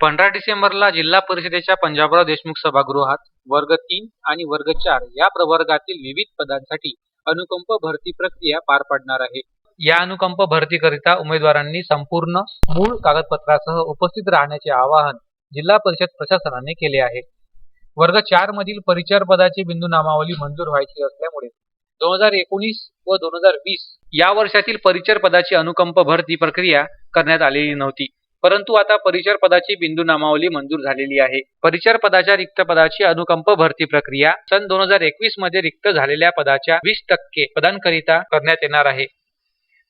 पंधरा डिसेंबरला जिल्हा परिषदेच्या पंजाबराव देशमुख सभागृहात वर्ग तीन आणि वर्ग चार या प्रवर्गातील विविध पदांसाठी अनुकंप भरती प्रक्रिया पार पडणार आहे. या अनुकंप भरतीकरिता उमेदवारांनी संपूर्ण मूळ कागदपत्रासह उपस्थित राहण्याचे आवाहन जिल्हा परिषद प्रशासनाने केले आहे. वर्ग चार मधील परिचार पदाची बिंदू नामावली मंजूर व्हायची असल्यामुळे दोन हजार एकोणीस व दोन हजार वीस या वर्षातील परिचर पदाची अनुकंप भरती प्रक्रिया करण्यात आलेली नव्हती. परंतु आता परिचर पदाची बिंदू नामावली मंजूर झालेली आहे. परिचर पदाच्या रिक्त पदाची अनुकंप भरती प्रक्रिया सन दोन हजार एकवीसमध्ये रिक्त झालेल्या पदाच्या वीस टक्के पदांकरिता करण्यात येणार आहे.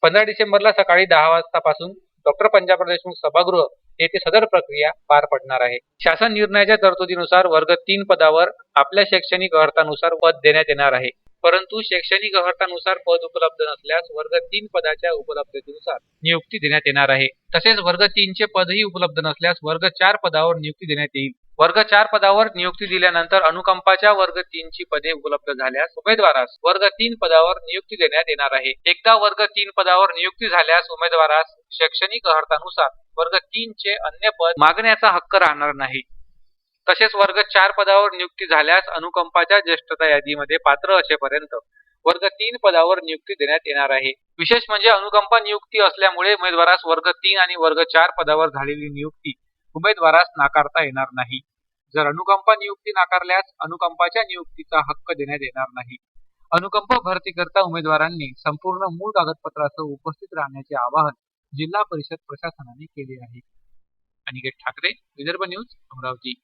पंधरा डिसेंबरला सकाळी दहा वाजतापासून डॉक्टर पंजाबराव देशमुख सभागृह येथे सदर प्रक्रिया पार पडणार आहे. शासन निर्णयाच्या तरतुदीनुसार वर्ग तीन पदावर आपल्या शैक्षणिक अर्थानुसार पद देण्यात येणार आहे. परंतु शैक्षणिक अर्थानुसार पद उपलब्ध नसल्यास वर्ग तीन पदाच्या उपलब्धतेनुसार नियुक्ती देण्यात येणार आहे. तसेच वर्ग तीनचे पदही उपलब्ध नसल्यास वर्ग चार पदावर नियुक्ती देण्यात येईल. वर्ग चार पदावर नियुक्ती दिल्यानंतर अनुकंपाच्या वर्ग तीनची पदे उपलब्ध झाल्यास उमेदवारास वर्ग तीन पदावर नियुक्ती देण्यात येणार आहे. एकदा वर्ग तीन पदावर नियुक्ती झाल्यास उमेदवारास शैक्षणिक अर्थानुसार वर्ग तीन चे अन्य पद मागण्याचा हक्क राहणार नाही. तसेच वर्ग चार पदावर नियुक्ती झाल्यास अनुकंपाच्या ज्येष्ठता यादीमध्ये पात्र असेपर्यंत वर्ग तीन पदावर नियुक्ती देण्यात येणार आहे. विशेष म्हणजे अनुकंपा नियुक्ती असल्यामुळे उमेदवारास वर्ग तीन आणि वर्ग चार पदावर झालेली नियुक्ती उमेदवारास नाकारता येणार नाही. जर अनुकंपा नियुक्ती नाकारल्यास अनुकंपाच्या नियुक्तीचा हक्क देण्यात येणार नाही. अनुकंप भरतीकरता उमेदवारांनी संपूर्ण मूळ कागदपत्रासह उपस्थित राहण्याचे आवाहन जिल्हा परिषद प्रशासनाने केले आहे. अनिकेत ठाकरे विदर्भ न्यूज अमरावती.